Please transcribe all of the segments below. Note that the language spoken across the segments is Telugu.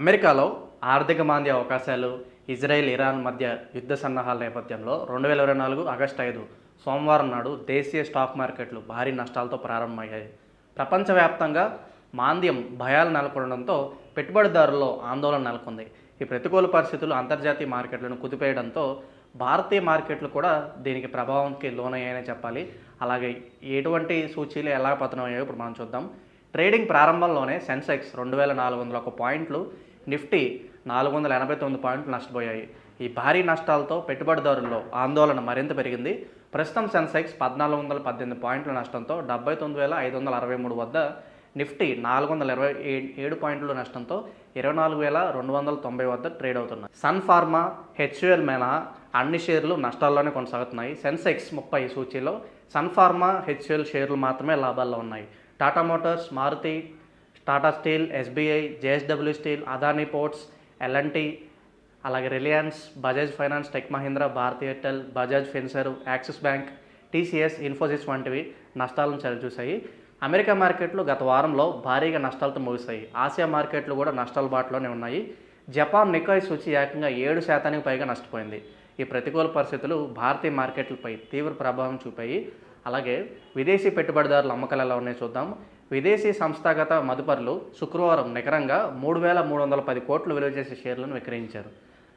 అమెరికాలో ఆర్థిక మాంద్య అవకాశాలు ఇజ్రాయెల్ ఇరాన్ మధ్య యుద్ధ సన్నాహాల నేపథ్యంలో రెండు వేల ఇరవై నాలుగు ఆగస్టు ఐదు సోమవారం నాడు దేశీయ స్టాక్ మార్కెట్లు భారీ నష్టాలతో ప్రారంభమయ్యాయి. ప్రపంచవ్యాప్తంగా మాంద్యం భయాలు నెలకొనడంతో పెట్టుబడిదారుల్లో ఆందోళన నెలకొంది. ఈ ప్రతికూల పరిస్థితులు అంతర్జాతీయ మార్కెట్లను కుదిపేయడంతో భారతీయ మార్కెట్లు కూడా దీనికి ప్రభావంకి లోనయ్యాయని చెప్పాలి. అలాగే ఎటువంటి సూచీలు ఎలా పతనమయ్యాయో ఇప్పుడు మనం చూద్దాం. ట్రేడింగ్ ప్రారంభంలోనే సెన్సెక్స్ రెండు వేల నాలుగు వందల ఒక పాయింట్లు నిఫ్టీ నాలుగు వందల ఎనభై తొమ్మిది పాయింట్లు నష్టపోయాయి. ఈ భారీ నష్టాలతో పెట్టుబడిదారుల్లో ఆందోళన మరింత పెరిగింది. ప్రస్తుతం సెన్సెక్స్ పద్నాలుగు వందల పద్దెనిమిది పాయింట్ల నష్టంతో డెబ్బై తొమ్మిది వేల ఐదు వందల అరవై మూడు వద్ద నిఫ్టీ నాలుగు వందల ఇరవై ఏడు పాయింట్ల నష్టంతో ఇరవై నాలుగు వేల రెండు వందల తొంభై వద్ద ట్రేడ్ అవుతున్నాయి. సన్ ఫార్మా హెచ్యుఎల్ మినహా అన్ని షేర్లు నష్టాల్లోనే కొనసాగుతున్నాయి. సెన్సెక్స్ ముప్పై సూచీలో సన్ ఫార్మా హెచ్యుఎల్ షేర్లు మాత్రమే లాభాల్లో ఉన్నాయి. Tata motors Maruti Tata steel SBI JSW steel Adani ports LNT అలాగే Reliance Bajaj finance tech Mahindra Bharat Airtel Bajaj Finserv Axis bank TCS Infosys వంటివి నష్టాలను చవిచూశాయి. అమెరికా మార్కెట్లు గత వారంలో భారీగా నష్టాలతో ముగిశాయి. ఆసియా మార్కెట్లు కూడా నష్టాల బాటలోనే ఉన్నాయి. జపాన్ నికాయ్ సూచి ఏకంగా ఏడు శాతానికి పైగా నష్టపోయింది. ఈ ప్రతికూల పరిస్థితులు భారతీయ మార్కెట్లపై తీవ్ర ప్రభావం చూపాయి. అలాగే విదేశీ పెట్టుబడిదారుల అమ్మకాలు ఎలా ఉన్నాయో చూద్దాం. విదేశీ సంస్థాగత మదుపరులు శుక్రవారం నికరంగా మూడు వేల మూడు వందల పది కోట్లు విలువ చేసే షేర్లను విక్రయించారు.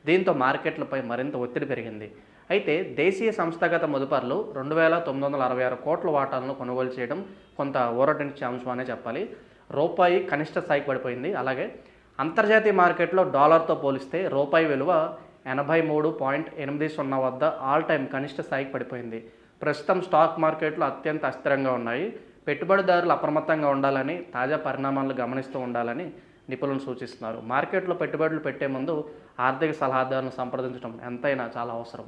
దీంతో మార్కెట్లపై మరింత ఒత్తిడి పెరిగింది. అయితే దేశీయ సంస్థాగత మదుపరులు రెండు వేల తొమ్మిది వందల అరవై ఆరు కోట్ల వాటాలను కొనుగోలు చేయడం కొంత ఊరటించే అంశం అనే చెప్పాలి. రూపాయి కనిష్ట స్థాయికి పడిపోయింది. అలాగే అంతర్జాతీయ మార్కెట్లో డాలర్తో పోలిస్తే రూపాయి విలువ ఎనభై మూడు పాయింట్ ఎనిమిది సున్నా వద్ద ఆల్ టైమ్ కనిష్ట స్థాయికి పడిపోయింది. ప్రస్తుతం స్టాక్ మార్కెట్లు అత్యంత అస్థిరంగా ఉన్నాయి. పెట్టుబడిదారులు అప్రమత్తంగా ఉండాలని తాజా పరిణామాలను గమనిస్తూ ఉండాలని నిపుణులు సూచిస్తున్నారు. మార్కెట్లో పెట్టుబడులు పెట్టే ముందు ఆర్థిక సలహాదారులను సంప్రదించడం ఎంతైనా చాలా అవసరం.